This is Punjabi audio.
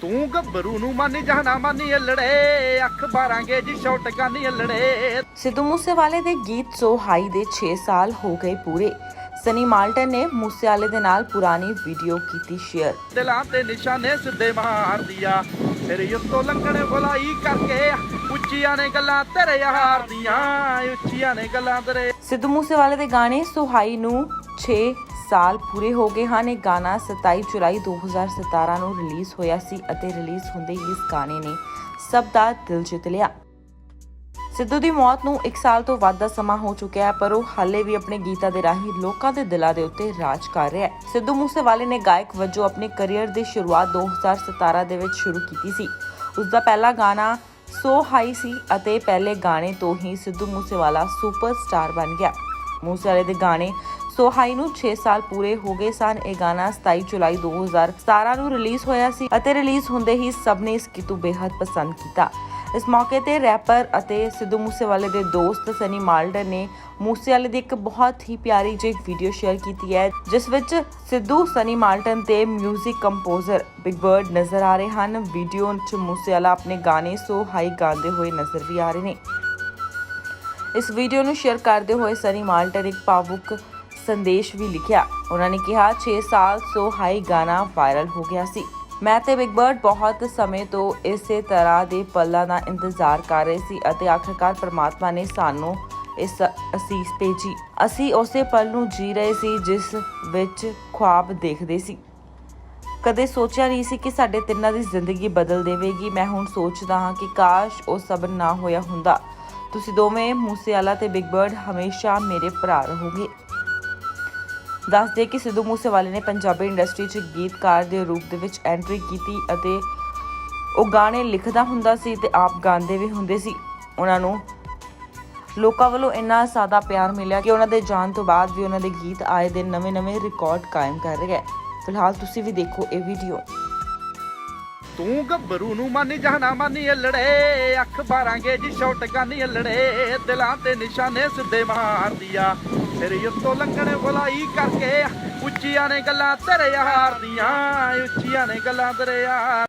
ਤੂੰ ਗੱਭਰੂ ਨੂੰ ਮੰਨ ਜਾਣਾ ਮੰਨੀ ਅਲੜੇ ਅੱਖ ਬਾਰਾਂਗੇ ਜੀ ਸ਼ੌਟ ਗਾਨੀ ਅਲੜੇ। ਸਿੱਧੂ ਮੂਸੇਵਾਲੇ ਦੇ ਗੀਤ ਸੋ ਹਾਈ ਦੇ 6 ਸਾਲ ਹੋ ਗਏ ਪੂਰੇ। ਸਨੀ ਮਾਲਟਨ ਨੇ ਮੂਸੇਵਾਲੇ ਦੇ ਨਾਲ ਪੁਰਾਣੀ ਵੀਡੀਓ ਕੀਤੀ ਸ਼ੇਅਰ ਦਿਲਾਂ ਤੇ ਨਿਸ਼ਾਨੇ ਸਿੱਧੇ ਮਾਰਦੀਆਂ ਤੇਰੇ ਉੱਤੋਂ ਲੰਘਣੇ ਬੁਲਾਈ ਕਰਕੇ ਉੱਚੀਆਂ ਨੇ ਗੱਲਾਂ ਤੇਰੇ ਯਾਰ ਦੀਆਂ ਉੱਚੀਆਂ ਨੇ ਗੱਲਾਂ ਤੇਰੇ। ਸਿੱਧੂ ਮੂਸੇਵਾਲੇ ਦੇ ਗਾਣੇ ਸੁਹਾਈ ਨੂੰ 6 ਸਾਲ ਪੂਰੇ ਹੋ ਗਏ ਹਨ। ਇਹ ਗਾਣਾ 27 ਜੁਲਾਈ 2017 ਨੂੰ ਰਿਲੀਜ਼ ਹੋਇਆ ਸੀ ਅਤੇ ਰਿਲੀਜ਼ ਹੁੰਦੇ ਹੀ ਇਸ ਗਾਣੇ ਨੇ ਸਭ ਦਾ ਦਿਲ ਜਿੱਤ ਲਿਆ। ਸਿੱਧੂ ਦੀ ਮੌਤ ਨੂੰ 1 ਸਾਲ ਤੋਂ ਵੱਧ ਦਾ ਸਮਾਂ ਹੋ ਚੁੱਕਿਆ ਹੈ, ਪਰ ਉਹ ਹਾਲੇ ਵੀ ਆਪਣੇ ਗੀਤਾਂ ਦੇ ਰਾਹੀਂ ਲੋਕਾਂ ਦੇ ਦਿਲਾਂ ਦੇ ਉੱਤੇ ਰਾਜ ਕਰ ਰਿਹਾ ਹੈ। ਸਿੱਧੂ ਮੂਸੇਵਾਲੇ ਨੇ ਗਾਇਕ ਵਜੋਂ ਆਪਣੇ ਕੈਰੀਅਰ ਦੀ ਸ਼ੁਰੂਆਤ 2017 ਦੇ ਵਿੱਚ ਸ਼ੁਰੂ ਕੀਤੀ ਸੀ। ਉਸ ਦਾ ਪਹਿਲਾ ਗਾਣਾ ਸੋ ਹਾਈ ਸੀ ਅਤੇ ਪਹਿਲੇ ਗਾਣੇ ਤੋਂ ਹੀ ਸਿੱਧੂ ਮੂਸੇਵਾਲਾ ਸੁਪਰਸਟਾਰ ਬਣ ਗਿਆ। ਮੂਸੇਵਾਲੇ ਦੇ ਗਾਣੇ ਸੋਹਾਈ ਨੂੰ 6 ਸਾਲ ਪੂਰੇ ਹੋ ਗਏ ਸਨ। ਇਹ ਗਾਣਾ 27 ਜੁਲਾਈ 2017 ਨੂੰ ਰਿਲੀਜ਼ ਹੋਇਆ ਸੀ ਅਤੇ ਰਿਲੀਜ਼ ਹੁੰਦੇ ਹੀ ਸਭ ਨੇ ਇਸ ਗੀਤ ਬੇਹੱਦ ਪਸੰਦ ਕੀਤਾ। ਇਸ ਮੌਕੇ ਤੇ ਰੈਪਰ ਅਤੇ ਸਿੱਧੂ ਮੂਸੇਵਾਲੇ ਦੇ ਦੋਸਤ ਸਨੀ ਮਾਲਡਰ ਨੇ ਮੂਸੇਵਾਲੇ ਦੀ ਇੱਕ ਬਹੁਤ ਹੀ ਪਿਆਰੀ ਜਿਹੀ ਵੀਡੀਓ ਸ਼ੇਅਰ ਕੀਤੀ ਹੈ, ਜਿਸ ਵਿੱਚ ਸਿੱਧੂ, ਸਨੀ ਮਾਲਟਨ ਤੇ 뮤직 ਕੰਪੋਜ਼ਰ ਬਿਗ ਬਰਡ ਨਜ਼ਰ ਆ ਰਹੇ ਹਨ। ਵੀਡੀਓ ਵਿੱਚ ਮੂਸੇਵਾਲਾ ਆਪਣੇ ਗਾਣੇ ਸੋ ਹਾਈ ਗਾਉਂਦੇ ਹੋਏ ਨਜ਼ਰ ਵੀ ਆ ਰਹੇ ਨੇ। ਇਸ ਵੀਡੀਓ ਨੂੰ ਸ਼ੇਅਰ ਕਰਦੇ ਹੋਏ ਸਨੀ ਮਾਲਟਨ ਇੱਕ ਪਾਵੁਕ ਸੰਦੇਸ਼ ਵੀ ਲਿਖਿਆ। ਉਹਨਾਂ ਨੇ ਕਿਹਾ 6 ਸਾਲ ਸੋ ਹਾਈ ਗਾਣਾ ਵਾਇਰਲ ਹੋ ਗਿਆ ਸੀ। ਮੈਂ ਤੇ ਬਿਗ ਬਰਡ ਬਹੁਤ ਸਮੇਂ ਤੋਂ ਇਸੇ ਤਰ੍ਹਾਂ ਦੇ ਪਲਾਂ ਦਾ ਇੰਤਜ਼ਾਰ ਕਰ ਰਹੇ ਸੀ ਅਤੇ ਆਖਰਕਾਰ ਪ੍ਰਮਾਤਮਾ ਨੇ ਸਾਨੂੰ ਇਸ ਅਸੀਸ ਭੇਜੀ। ਅਸੀਂ ਉਸੇ ਪਲ ਨੂੰ ਜੀ ਰਹੇ ਸੀ ਜਿਸ ਵਿੱਚ ਖੁਆਬ ਦੇਖਦੇ ਸੀ। ਕਦੇ ਸੋਚਿਆ ਨਹੀਂ ਸੀ ਕਿ ਸਾਡੇ ਤਿੰਨਾਂ ਦੀ ਜ਼ਿੰਦਗੀ ਬਦਲ ਦੇਵੇਗੀ। ਮੈਂ ਹੁਣ ਸੋਚਦਾ ਹਾਂ ਕਿ ਕਾਸ਼ ਉਹ ਸਬਰ ਨਾ ਹੋਇਆ ਹੁੰਦਾ। ਤੁਸੀਂ ਦੋਵੇਂ ਮੂਸੇਵਾਲਾ ਤੇ ਬਿਗ ਬਰਡ ਹਮੇਸ਼ਾ ਮੇਰੇ ਭਰਾ ਰਹੋਗੇ। ਦੱਸ ਦੇ ਕਿ ਸਿੱਧੂ ਮੂਸੇਵਾਲੇ ਨੇ ਪੰਜਾਬੀ ਇੰਡਸਟਰੀ 'ਚ ਗੀਤਕਾਰ ਦੇ ਰੂਪ ਦੇ ਵਿੱਚ ਐਂਟਰੀ ਕੀਤੀ ਅਤੇ ਉਹ ਗਾਣੇ ਲਿਖਦਾ ਹੁੰਦਾ ਸੀ ਤੇ ਆਪ ਗਾਉਂਦੇ ਵੀ ਹੁੰਦੇ ਸੀ। ਉਹਨਾਂ ਨੂੰ ਲੋਕਾਂ ਵੱਲੋਂ ਇੰਨਾ ਸਾਦਾ ਪਿਆਰ ਮਿਲਿਆ ਕਿ ਉਹਨਾਂ ਦੇ ਜਾਣ ਤੋਂ ਬਾਅਦ ਵੀ ਉਹਨਾਂ ਦੇ ਗੀਤ ਆਏ ਦਿਨ ਨਵੇਂ-ਨਵੇਂ ਰਿਕਾਰਡ ਕਾਇਮ ਕਰ ਰਹੇ ਹੈ ਫਿਲਹਾਲ ਤੁਸੀਂ ਵੀ ਦੇਖੋ ਇਹ ਵੀਡੀਓ ਤੂੰ ਗੱਭਰੂ ਨੂੰ ਮੰਨ ਜਾਣਾ, ਮੰਨੀ ਅਲੜੇ ਅੱਖ ਬਾਰਾਂਗੇ ਜੀ ਸ਼ੌਟ ਗਾਨੀ ਅਲੜੇ ਦਿਲਾਂ ਤੇ ਨਿਸ਼ਾਨੇ ਸਿੱਧੇ ਮਾਰਦੀਆਂ। ਤੇਰੇ ਉੱਤੋਂ ਲੰਘਣੇ ਬੁਲਾਈ ਕਰਕੇ ਉੱਚੀਆਂ ਨੇ ਗੱਲਾਂ ਤੇਰੇ ਯਾਰ ਦੀਆਂ, ਉੱਚੀਆਂ ਨੇ ਗੱਲਾਂ ਤੇਰੇ ਯਾਰ